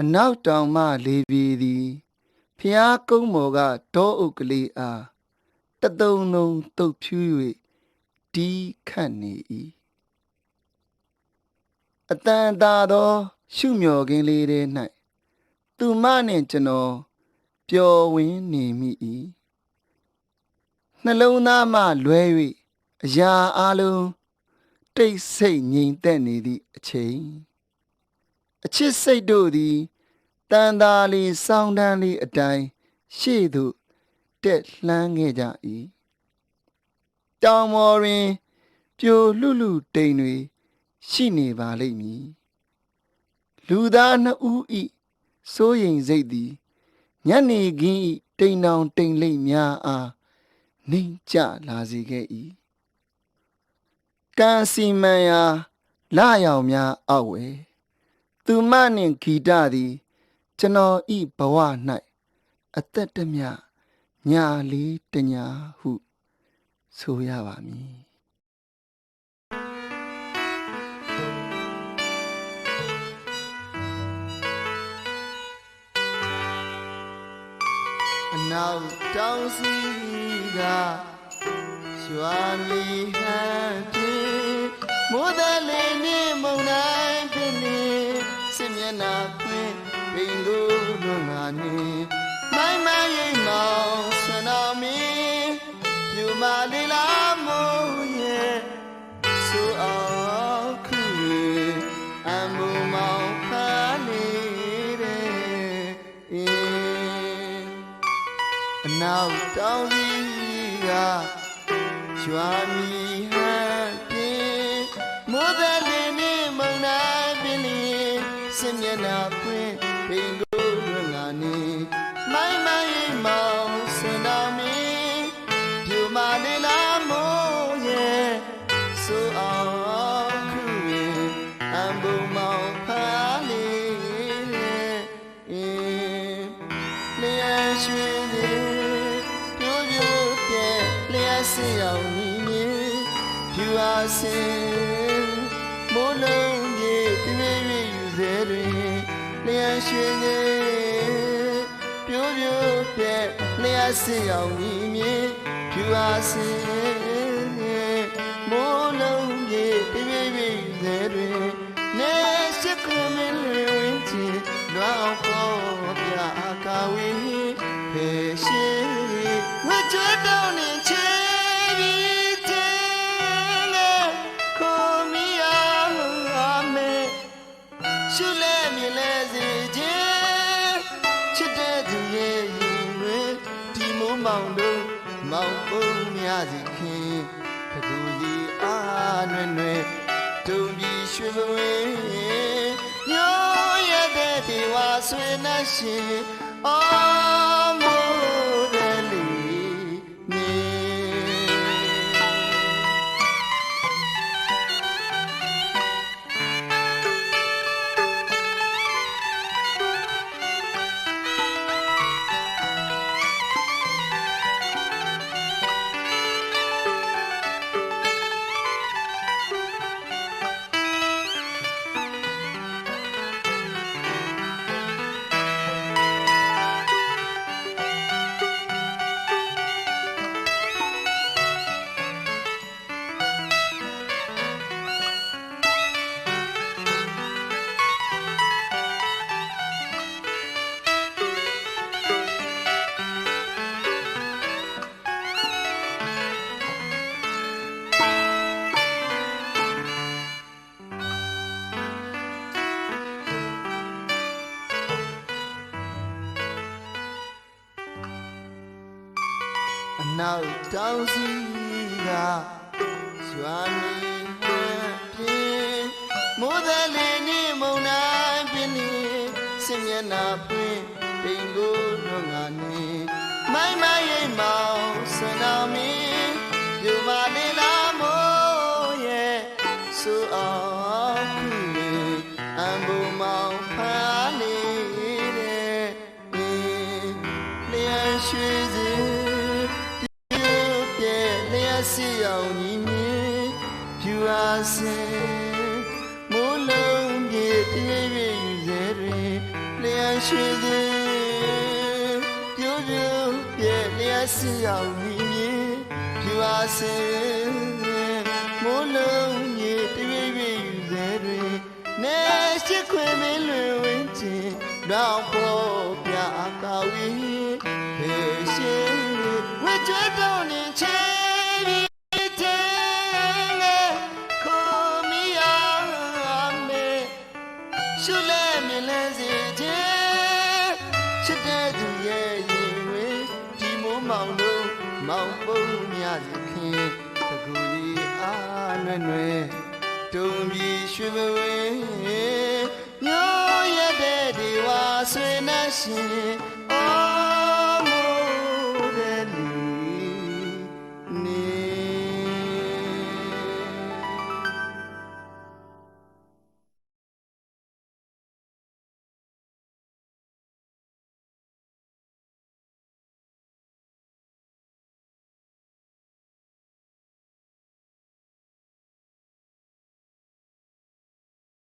အနောက်တောင်မှလေပြေသည်ဖျားကုန်းမော်ကတောအုပ်ကလေးအားတသုံးလုံးတုတ်ဖြူ၍တီးခတ်နေ၏အတန်သာသော ရှုမျော်ခင်းလေးထဲ၌သူမနှင့်ကျွန်တော်ပျော်ဝင်းနေမိ၏နှလုံးသားမှလွဲ၍အရာအလုံးတိတ်ဆိတ်ငြိမ်သက်နေသည့်အချိန် အချစ်စိတ်တို့သည်တန်တာလီစောင်းတန်းလေးအတိုင်းရှေ့သို့တက်လှမ်းခဲ့ကြ၏တောင်မော်တွင် ပြိုလှလှတိမ်တွေရှိနေပါလိမ့်မည်လူသားနှစ်ဦးဤစိုးရိမ်စိတ်သည်ညနေခင်းဤတိမ်တောင်တိမ်လိပ်များအားနှိမ်ကျလာစေခဲ့၏ကံစီမံရာလရောင်များအောက်ဝဲ သူမနှင့်ဂီတသည် ကျွန်တော်ဤဘဝ၌အသက်တမျှညာလေးတညာဟုဆိုရပါမည်အနောက်တောင်စီကရွာမီဟန်ပြေမိုးတလေးနဲ့မုန်တိုင်းပြင်းနေ စစ်မျက်နှာဖွင့်ပင်ကိုလွန်ငါနေမိုင်းမရိမ်မောင်ဆွမ်းတော်မီပြူမာလေးလာမိုးရဲ့ဆိုအောင်ခုအမှုမောင်ဖားနေတဲ့အေးအနောက်တောင်စီကကျွာမီဟန်ပြင်းမိုးသက်လင်းနဲ့မုန်တိုင်းပင်လျ င်စင်မျက်နှာဖွင့်ပင်ကိုလွန်ငါနေမိုင်းမရိမ်မောင်စင်တော်မီပြူမာလေးလာမိုးရဲ့ဆိုအောင်ခုရင်အံဘုံမောင်ဖားလေးတဲ့အေးလျှက်ရွှေတွေပြိုးပြိုးပြဲလျှက်စင်အောင်ညီညီဖြူအားစင်မိုးလုံး လျှက်ရွှေတွေပြိုးပြိုးပြဲလျှက်စင်အောင်ညီညီဖြူအားစင် မောင်ပုံများစီခင်တကူကြီးအားနွယ်နွယ်တုံပြီးရွှေဘဝင်းညိုရတဲ့ဒီဝါဆွေနှရှင်အော် နောက်တောင်စီကရွာမီဟန်ပြင်းမိုးသက်လေးနဲ့မုန်တိုင်းပြင်းနေစင်မျက်နှာဖွင့်ပိန်ကိုလွန်ငါနေမိုင်းမရိမ်မောင်စန္နာမီ စီအောင်ညီမြင်ဖြူအားစင်မိုးလုံးပြေပြည့်ပြည့်ယူစေတွင်လျရွှေသည်ပြိုးပြိုးရဲ့လျက်စီအောင်မြည်မြည်ဖြူအားစင်မိုးလုံးမြေတရွေ့ရွေ့ယူစေတွင်နေရှိခွေမင်းလွင်ဝင်းချင်တော့ပေါ်ပြအကာဝီဖေရှိဝဲကျွတ်တော် ရှုလဲမြင်လဲစေခြင်းချစ်တဲ့သူရဲ့ရင်ဝင်ဒီမိုးမောင်တို့မောင်ပုံမြစခင်တကူကြီးအားနွယ်နွယ်တုံပြီးရွှေဘဝင်းညိုရတဲ့ဒီဝါဆွေနှရှင်